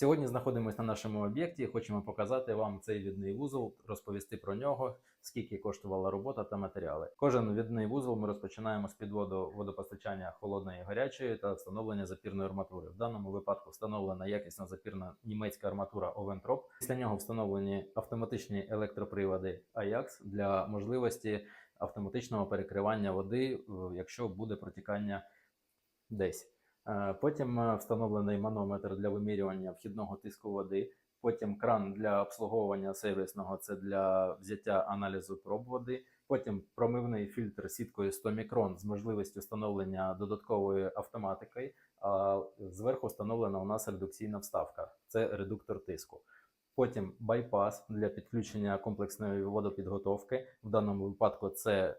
Сьогодні знаходимося на нашому об'єкті. Хочемо показати вам цей відний вузол, розповісти про нього, скільки коштувала робота та матеріали. Кожен відний вузол ми розпочинаємо з підводу водопостачання холодної і гарячої та встановлення запірної арматури. В даному випадку встановлена якісна запірна німецька арматура Овентроп. Після нього встановлені автоматичні електроприводи Ajax для можливості автоматичного перекривання води, е, якщо буде протікання десь. Е, Потім е, встановлений манометр для вимірювання вхідного тиску води. Потім кран для обслуговування сервісного це для взяття аналізу проб води. Потім промивний фільтр сіткою 100 мікрон з можливістю встановлення додаткової автоматики. А зверху встановлена у нас редукційна вставка це редуктор тиску. Потім байпас для підключення комплексної водопідготовки. В даному випадку це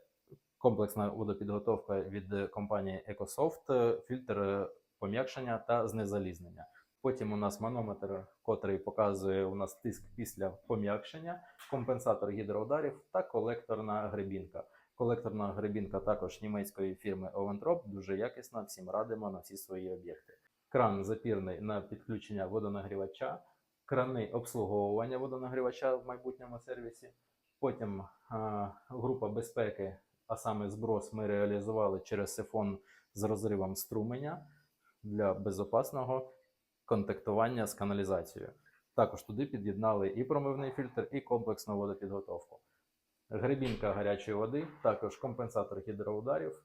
комплексна водопідготовка від компанії EcoSoft, е, фільтр е, пом'якшення та знезалізнення. Потім у нас манометр, котрий показує у нас тиск після пом'якшення, компенсатор гідроударів та колекторна гребінка. Колекторна гребінка також німецької фірми Oventrop, дуже якісна, всім радимо на всі свої об'єкти. Кран запірний на підключення водонагрівача, крани обслуговування водонагрівача в майбутньому сервісі. Потім а, група безпеки, а саме зброс, ми реалізували через сифон з розривом струменя для безопасного контактування з каналізацією. Також туди під'єднали і промивний фільтр, і комплексну водопідготовку. Гребінка гарячої води, також компенсатор гідроударів. Е,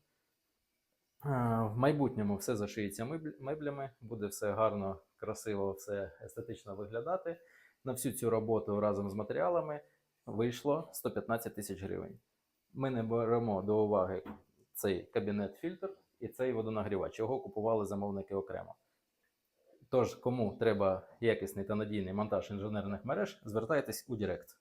В майбутньому все зашиється меблями, буде все гарно, красиво, все естетично виглядати. На всю цю роботу разом з матеріалами вийшло 115 тисяч гривень. Ми не беремо до уваги цей кабінет-фільтр і цей водонагрівач. Його купували замовники окремо. Тож, кому треба якісний та надійний монтаж інженерних мереж, звертайтесь у Директ.